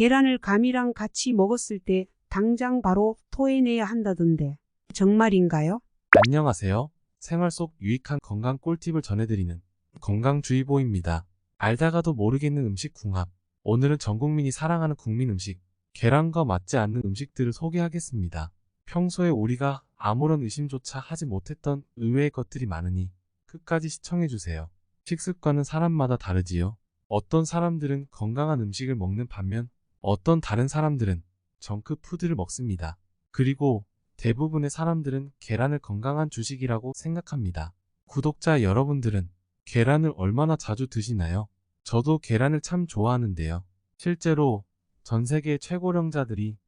계란을 감이랑 같이 먹었을 때 당장 바로 토해내야 한다던데 정말인가요? 안녕하세요. 생활 속 유익한 건강 꿀팁을 전해드리는 건강주의보입니다. 알다가도 모르겠는 음식 궁합. 오늘은 전 국민이 사랑하는 국민 음식, 계란과 맞지 않는 음식들을 소개하겠습니다. 평소에 우리가 아무런 의심조차 하지 못했던 의외의 것들이 많으니 끝까지 시청해주세요. 식습관은 사람마다 다르지요. 어떤 사람들은 건강한 음식을 먹는 반면 어떤 다른 사람들은 정크푸드를 먹습니다. 그리고 대부분의 사람들은 계란을 건강한 주식이라고 생각합니다. 구독자 여러분들은 계란을 얼마나 자주 드시나요? 저도 계란을 참 좋아하는데요. 실제로 전 세계 최고령자들이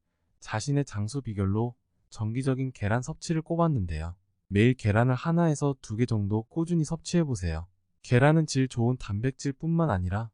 자신의 장수 비결로 정기적인 계란 섭취를 꼽았는데요. 매일 계란을 하나에서 두 개 정도 꾸준히 섭취해보세요. 계란은 질 좋은 단백질 뿐만 아니라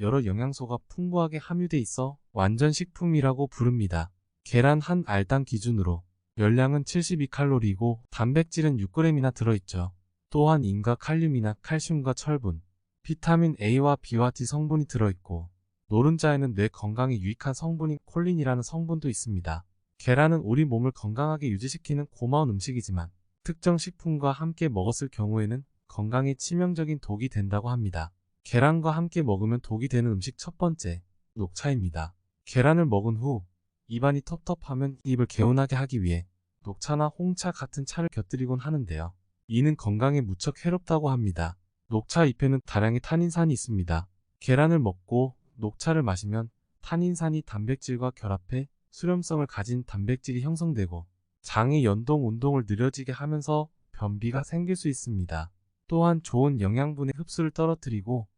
여러 영양소가 풍부하게 함유돼 있어 완전 식품이라고 부릅니다. 계란 한 알당 기준으로 열량은 72칼로리이고 단백질은 6g이나 들어있죠. 또한 인과 칼륨이나 칼슘과 철분, 비타민 A와 B와 D 성분이 들어있고 노른자에는 뇌 건강에 유익한 성분인 콜린이라는 성분도 있습니다. 계란은 우리 몸을 건강하게 유지시키는 고마운 음식이지만 특정 식품과 함께 먹었을 경우에는 건강에 치명적인 독이 된다고 합니다. 계란과 함께 먹으면 독이 되는 음식 첫 번째, 녹차입니다. 계란을 먹은 후 입안이 텁텁하면 입을 개운하게 하기 위해 녹차나 홍차 같은 차를 곁들이곤 하는데요. 이는 건강에 무척 해롭다고 합니다. 녹차 잎에는 다량의 탄닌산이 있습니다. 계란을 먹고 녹차를 마시면 탄닌산이 단백질과 결합해 수렴성을 가진 단백질이 형성되고 장의 연동 운동을 느려지게 하면서 변비가 생길 수 있습니다. 또한 좋은 영양분의 흡수를 떨어뜨리고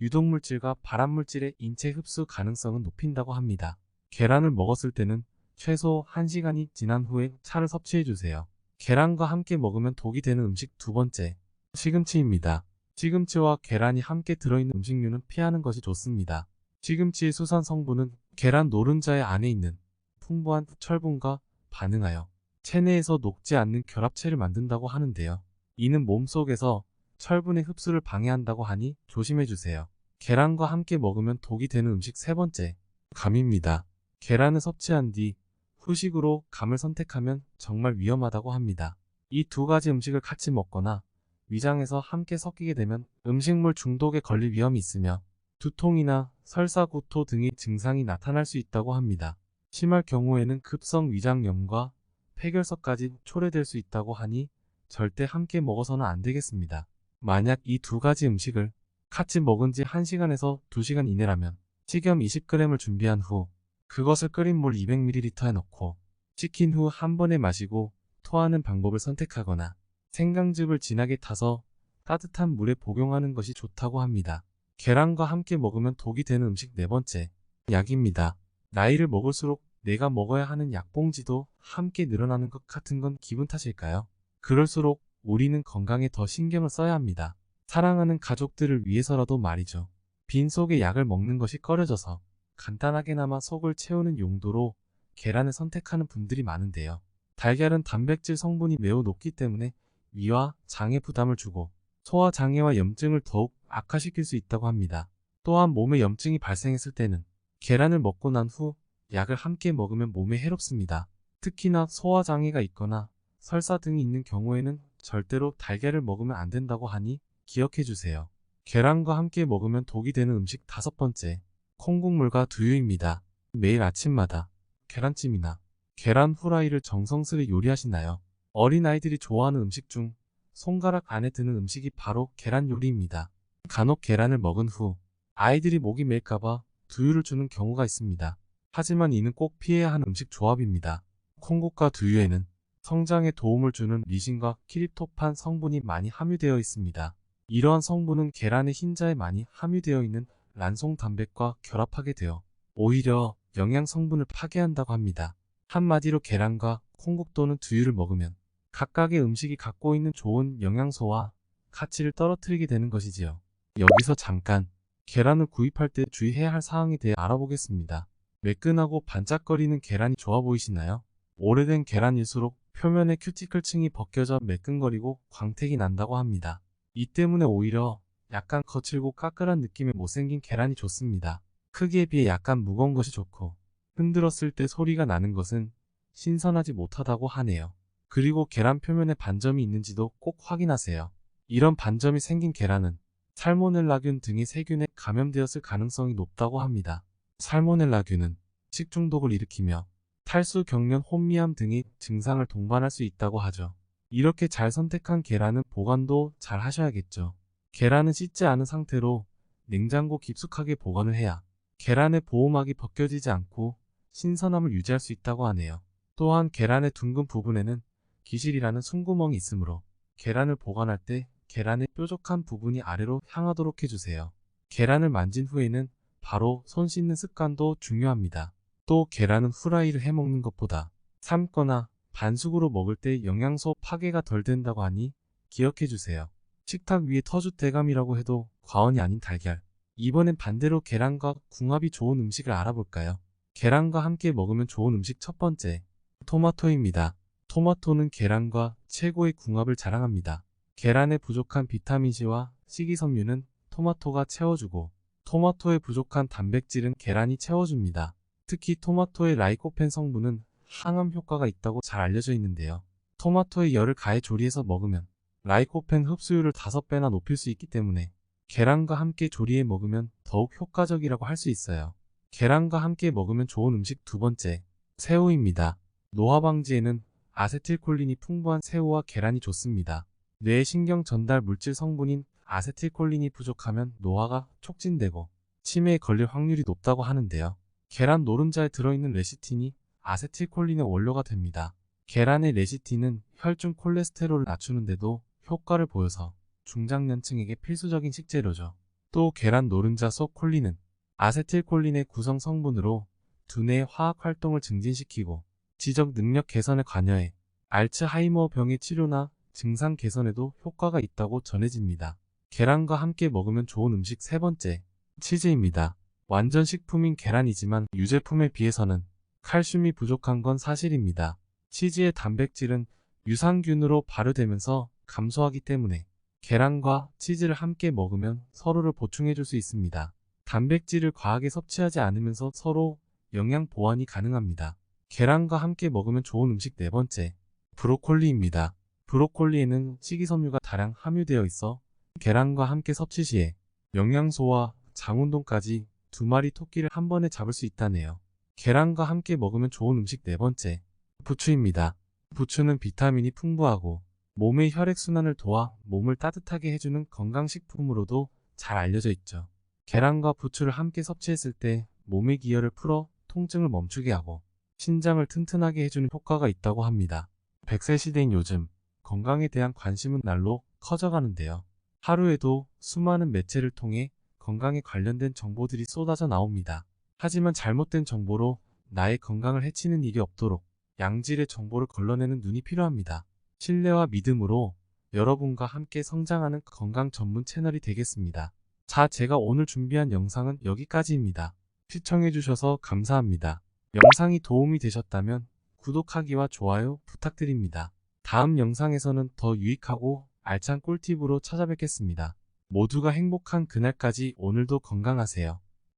유독물질과 발암물질의 인체 흡수 가능성은 높인다고 합니다. 계란을 먹었을 때는 최소 1시간이 지난 후에 차를 섭취해주세요. 계란과 함께 먹으면 독이 되는 음식 두 번째, 시금치입니다. 시금치와 계란이 함께 들어있는 음식류는 피하는 것이 좋습니다. 시금치의 수산 성분은 계란 노른자의 안에 있는 풍부한 철분과 반응하여 체내에서 녹지 않는 결합체를 만든다고 하는데요. 이는 몸속에서 철분의 흡수를 방해한다고 하니 조심해주세요. 계란과 함께 먹으면 독이 되는 음식 세 번째, 감입니다. 계란을 섭취한 뒤 후식으로 감을 선택하면 정말 위험하다고 합니다. 이 두 가지 음식을 같이 먹거나 위장에서 함께 섞이게 되면 음식물 중독에 걸릴 위험이 있으며 두통이나 설사, 구토 등의 증상이 나타날 수 있다고 합니다. 심할 경우에는 급성 위장염과 폐결석까지 초래될 수 있다고 하니 절대 함께 먹어서는 안 되겠습니다. 만약 이 두 가지 음식을 같이 먹은 지 1시간에서 2시간 이내라면 식염 20g을 준비한 후 그것을 끓인 물 200ml에 넣고 식힌 후 한 번에 마시고 토하는 방법을 선택하거나 생강즙을 진하게 타서 따뜻한 물에 복용하는 것이 좋다고 합니다. 계란과 함께 먹으면 독이 되는 음식 네 번째, 약입니다. 나이를 먹을수록 내가 먹어야 하는 약봉지도 함께 늘어나는 것 같은 건 기분 탓일까요? 그럴수록 우리는 건강에 더 신경을 써야 합니다. 사랑하는 가족들을 위해서라도 말이죠. 빈속에 약을 먹는 것이 꺼려져서 간단하게나마 속을 채우는 용도로 계란을 선택하는 분들이 많은데요. 달걀은 단백질 성분이 매우 높기 때문에 위와 장에 부담을 주고 소화 장애와 염증을 더욱 악화시킬 수 있다고 합니다. 또한 몸에 염증이 발생했을 때는 계란을 먹고 난 후 약을 함께 먹으면 몸에 해롭습니다. 특히나 소화 장애가 있거나 설사 등이 있는 경우에는 절대로 달걀을 먹으면 안 된다고 하니 기억해 주세요. 계란과 함께 먹으면 독이 되는 음식 다섯 번째, 콩국물과 두유입니다. 매일 아침마다 계란찜이나 계란 후라이를 정성스레 요리하시나요? 어린아이들이 좋아하는 음식 중 손가락 안에 드는 음식이 바로 계란 요리입니다. 간혹 계란을 먹은 후 아이들이 목이 메일까봐 두유를 주는 경우가 있습니다. 하지만 이는 꼭 피해야 하는 음식 조합입니다. 콩국과 두유에는 성장에 도움을 주는 리신과 키립토판 성분이 많이 함유되어 있습니다. 이러한 성분은 계란의 흰자에 많이 함유되어 있는 란송 단백과 결합하게 되어 오히려 영양 성분을 파괴한다고 합니다. 한마디로 계란과 콩국 또는 두유를 먹으면 각각의 음식이 갖고 있는 좋은 영양소와 가치를 떨어뜨리게 되는 것이지요. 여기서 잠깐 계란을 구입할 때 주의해야 할 사항에 대해 알아보겠습니다. 매끈하고 반짝거리는 계란이 좋아 보이시나요? 오래된 계란일수록 표면의 큐티클층이 벗겨져 매끈거리고 광택이 난다고 합니다. 이 때문에 오히려 약간 거칠고 까끌한 느낌의 못생긴 계란이 좋습니다. 크기에 비해 약간 무거운 것이 좋고 흔들었을 때 소리가 나는 것은 신선하지 못하다고 하네요. 그리고 계란 표면에 반점이 있는지도 꼭 확인하세요. 이런 반점이 생긴 계란은 살모넬라균 등의 세균에 감염되었을 가능성이 높다고 합니다. 살모넬라균은 식중독을 일으키며 탈수, 경련, 혼미함 등의 증상을 동반할 수 있다고 하죠. 이렇게 잘 선택한 계란은 보관도 잘 하셔야겠죠. 계란은 씻지 않은 상태로 냉장고 깊숙하게 보관을 해야 계란의 보호막이 벗겨지지 않고 신선함을 유지할 수 있다고 하네요. 또한 계란의 둥근 부분에는 기실이라는 숨구멍이 있으므로 계란을 보관할 때 계란의 뾰족한 부분이 아래로 향하도록 해주세요. 계란을 만진 후에는 바로 손 씻는 습관도 중요합니다. 또 계란은 후라이를 해먹는 것보다 삶거나 반숙으로 먹을 때 영양소 파괴가 덜 된다고 하니 기억해주세요. 식탁 위에 터줏대감이라고 해도 과언이 아닌 달걀. 이번엔 반대로 계란과 궁합이 좋은 음식을 알아볼까요? 계란과 함께 먹으면 좋은 음식 첫 번째, 토마토입니다. 토마토는 계란과 최고의 궁합을 자랑합니다. 계란에 부족한 비타민C와 식이섬유는 토마토가 채워주고, 토마토에 부족한 단백질은 계란이 채워줍니다. 특히 토마토의 라이코펜 성분은 항암 효과가 있다고 잘 알려져 있는데요. 토마토에 열을 가해 조리해서 먹으면 라이코펜 흡수율을 5배나 높일 수 있기 때문에 계란과 함께 조리해 먹으면 더욱 효과적이라고 할 수 있어요. 계란과 함께 먹으면 좋은 음식 두 번째, 새우입니다. 노화 방지에는 아세틸콜린이 풍부한 새우와 계란이 좋습니다. 뇌 신경 전달 물질 성분인 아세틸콜린이 부족하면 노화가 촉진되고 치매에 걸릴 확률이 높다고 하는데요. 계란 노른자에 들어있는 레시틴이 아세틸콜린의 원료가 됩니다. 계란의 레시틴은 혈중 콜레스테롤을 낮추는데도 효과를 보여서 중장년층에게 필수적인 식재료죠. 또 계란 노른자 속 콜린은 아세틸콜린의 구성 성분으로 두뇌의 화학 활동을 증진시키고 지적 능력 개선에 관여해 알츠하이머 병의 치료나 증상 개선에도 효과가 있다고 전해집니다. 계란과 함께 먹으면 좋은 음식 세 번째, 치즈입니다. 완전 식품인 계란이지만 유제품에 비해서는 칼슘이 부족한 건 사실입니다. 치즈의 단백질은 유산균으로 발효되면서 감소하기 때문에 계란과 치즈를 함께 먹으면 서로를 보충해 줄 수 있습니다. 단백질을 과하게 섭취하지 않으면서 서로 영양 보완이 가능합니다. 계란과 함께 먹으면 좋은 음식 네 번째, 브로콜리입니다. 브로콜리에는 식이섬유가 다량 함유되어 있어 계란과 함께 섭취 시에 영양소와 장운동까지 두 마리 토끼를 한 번에 잡을 수 있다네요. 계란과 함께 먹으면 좋은 음식 네 번째, 부추입니다. 부추는 비타민이 풍부하고 몸의 혈액순환을 도와 몸을 따뜻하게 해주는 건강식품으로도 잘 알려져 있죠. 계란과 부추를 함께 섭취했을 때 몸의 기혈을 풀어 통증을 멈추게 하고 신장을 튼튼하게 해주는 효과가 있다고 합니다. 100세 시대인 요즘 건강에 대한 관심은 날로 커져가는데요. 하루에도 수많은 매체를 통해 건강에 관련된 정보들이 쏟아져 나옵니다. 하지만 잘못된 정보로 나의 건강을 해치는 일이 없도록 양질의 정보를 걸러내는 눈이 필요합니다. 신뢰와 믿음으로 여러분과 함께 성장하는 건강 전문 채널이 되겠습니다. 자, 제가 오늘 준비한 영상은 여기까지입니다. 시청해주셔서 감사합니다. 영상이 도움이 되셨다면 구독하기와 좋아요 부탁드립니다. 다음 영상에서는 더 유익하고 알찬 꿀팁으로 찾아뵙겠습니다. 모두가 행복한 그날까지 오늘도 건강하세요.